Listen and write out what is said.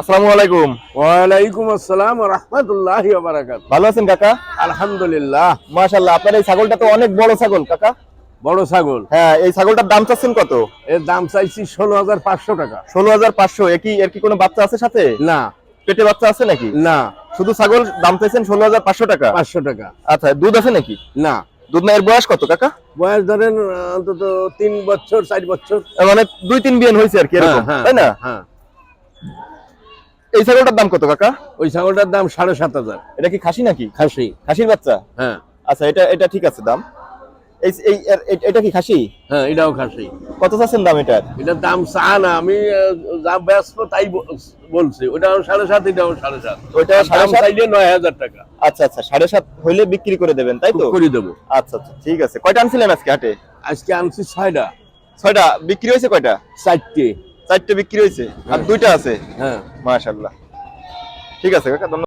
আসসালামু আলাইকুম। ওয়ালাইকুম আসসালাম রহমতুল্লাহ বারাকাত ভালো আছেন কাকা? আলহামদুলিল্লাহ। মাশাল্লাহ আপনার এই ছাগলটা তো অনেক বড় ছাগল কাকা। বড় ছাগল। হ্যাঁ এই ছাগলটার দাম চাচ্ছেন কত? এর দাম চাইছি ষোলো হাজার পাঁচশো টাকা। ষোলো হাজার পাঁচশো একই এর কি কোনো বাচ্চা আছে সাথে? না। পেটে বাচ্চা আছে নাকি? না। শুধু ছাগল দাম চাইছেন ষোলো হাজার পাঁচশো টাকা? পাঁচশো টাকা। আচ্ছা দুধ আছে নাকি? না। দুধ না এর বয়স কত কাকা? বয়স ধরেন অন্তত তিন বছর চার বছর। এ মানে দুই তিন বিয়ান হয়েছে আর কি এরকম হ্যাঁ, তাই না? হ্যাঁ। এই ছাগলটার দাম কত কাকা? ওই ছাগলটার দাম সাড়ে সাত হাজার। এটা কি খাসি নাকি? খাসি। খাসির বাচ্চা? হ্যাঁ। আচ্ছা এটা এটা ঠিক আছে দাম। এই এই এটা কি খাসি? হ্যাঁ এটাও খাসি। কত চাচ্ছেন দাম এটার? এটার দাম চা না আমি যা ব্যস্ত তাই বলছি। ওটাও সাড়ে সাত এটাও সাড়ে সাত। ওইটা সাড়ে সাত? চাইলে নয় হাজার টাকা। আচ্ছা আচ্ছা সাড়ে সাত হইলে বিক্রি করে দেবেন তাই তো? করে দেবো। আচ্ছা আচ্ছা ঠিক আছে। কয়টা আনছিলেন আজকে হাটে? আজকে আনছি ছয়টা। ছয়টা? বিক্রি হয়েছে কয়টা? চারটে। চারটে বিক্রি হয়েছে। আর দুইটা আছে। হ্যাঁ। মাশাল্লাহ ঠিক আছে কাকা